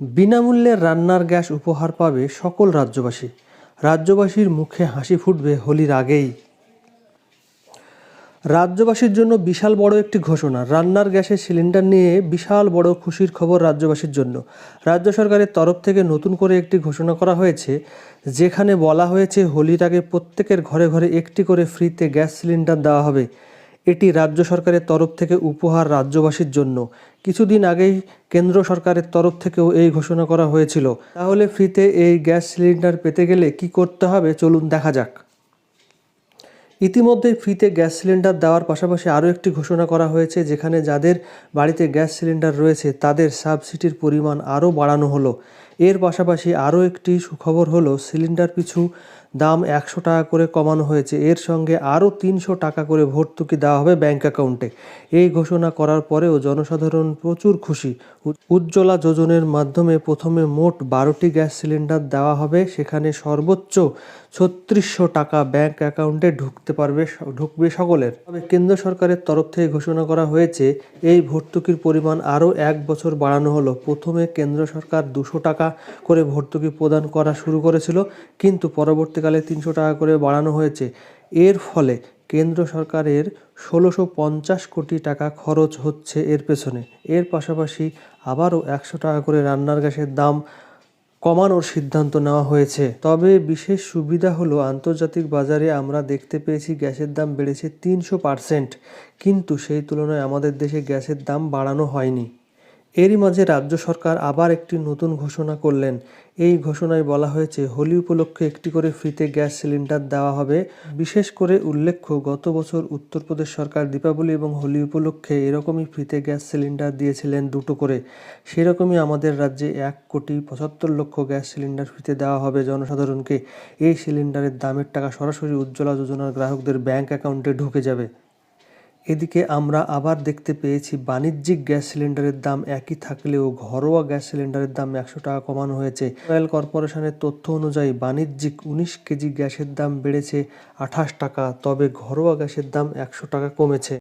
বিনামূল্যে রান্নার গ্যাস উপহার পাবে সকল রাজ্যবাসী। রাজ্যবাসীর মুখে হাসি ফুটবে হোলির আগেই। রাজ্যবাসীর জন্য বিশাল বড় একটি ঘোষণা। রান্নার গ্যাসের সিলিন্ডার নিয়ে বিশাল বড় খুশির খবর রাজ্যবাসীর জন্য। রাজ্য সরকারের তরফ থেকে নতুন করে একটি ঘোষণা করা হয়েছে, যেখানে বলা হয়েছে হোলির আগে প্রত্যেকের ঘরে ঘরে একটি করে ফ্রিতে গ্যাস সিলিন্ডার দেওয়া হবে। এটি রাজ্য সরকারের তরফ থেকে উপহার রাজ্যবাসীর জন্য। কিছুদিন আগেই কেন্দ্র সরকারের তরফ থেকেও এই ঘোষণা করা হয়েছিল। তাহলে ফ্রিতে এই গ্যাস সিলিন্ডার পেতে গেলে কি করতে হবে? চলুন দেখা যাক। ইতিমধ্যে ফ্রিতে গ্যাস সিলিন্ডার দেওয়ার পাশাপাশি আরও একটি ঘোষণা করা হয়েছে, যেখানে যাদের বাড়িতে গ্যাস সিলিন্ডার রয়েছে, তাদের সাবসিডির পরিমাণ আরও বাড়ানো হলো। এর পাশাপাশি আরও একটি সুখবর হলো, সিলিন্ডার পিছু দাম একশো টাকা করে কমানো হয়েছে। এর সঙ্গে আরও তিনশো টাকা করে ভর্তুকি দেওয়া হবে ব্যাঙ্ক অ্যাকাউন্টে। এই ঘোষণা করার পরেও জনসাধারণ প্রচুর খুশি। উজ্জ্বলা যোজনের মাধ্যমে প্রথমে মোট বারোটি গ্যাস সিলিন্ডার দেওয়া হবে। সেখানে সর্বোচ্চ ছত্রিশশো টাকা ব্যাঙ্ক অ্যাকাউন্টে ঢুকতে পারবে ঢুকবে সকলের। তবে কেন্দ্র সরকারের তরফ থেকে ঘোষণা করা হয়েছে, এই ভর্তুকির পরিমাণ আরও এক বছর বাড়ানো হলো। প্রথমে কেন্দ্র সরকার দুশো টাকা করে ভর্তুকি প্রদান করা শুরু করেছিল, কিন্তু পরবর্তীকালে তিনশো টাকা করে বাড়ানো হয়েছে। এর ফলে কেন্দ্র সরকারের ষোলোশো পঞ্চাশ কোটি টাকা খরচ হচ্ছে এর পেছনে। এর পাশাপাশি আবারও একশো টাকা করে রান্নার গ্যাসের দাম কমানোর সিদ্ধান্ত নেওয়া হয়েছে। তবে বিশেষ সুবিধা হলো, আন্তর্জাতিক বাজারে আমরা দেখতে পেয়েছি গ্যাসের দাম বেড়েছে তিনশো পার্সেন্ট। কিন্তু সেই তুলনায় আমাদের দেশে গ্যাসের দাম বাড়ানো হয়নি। এরই মাঝে রাজ্য সরকার আবার একটি নতুন ঘোষণা করলেন। এই ঘোষণায় বলা হয়েছে, হোলি উপলক্ষে একটি করে ফ্রিতে গ্যাস সিলিন্ডার দেওয়া হবে। বিশেষ করে উল্লেখ্য, গত বছর উত্তরপ্রদেশ সরকার দীপাবলি এবং হোলি উপলক্ষে এরকমই ফ্রিতে গ্যাস সিলিন্ডার দিয়েছিলেন দুটো করে। সেরকমই আমাদের রাজ্যে এক কোটি পঁচাত্তর লক্ষ গ্যাস সিলিন্ডার ফ্রিতে দেওয়া হবে জনসাধারণকে। এই সিলিন্ডারের দামের টাকা সরাসরি উজ্জ্বলা যোজনার গ্রাহকদের ব্যাংক অ্যাকাউন্টে ঢুকে যাবে। এদিকে আমরা আবার দেখতে পেয়েছি বাণিজ্যিক গ্যাস সিলিন্ডারের দাম একই থাকলেও ঘরোয়া গ্যাস সিলিন্ডারের দাম একশো টাকা কমানো হয়েছে। অয়েল কর্পোরেশনের তথ্য অনুযায়ী বাণিজ্যিক উনিশ কেজি গ্যাসের দাম বেড়েছে আঠাশ টাকা, তবে ঘরোয়া গ্যাসের দাম একশো টাকা কমেছে।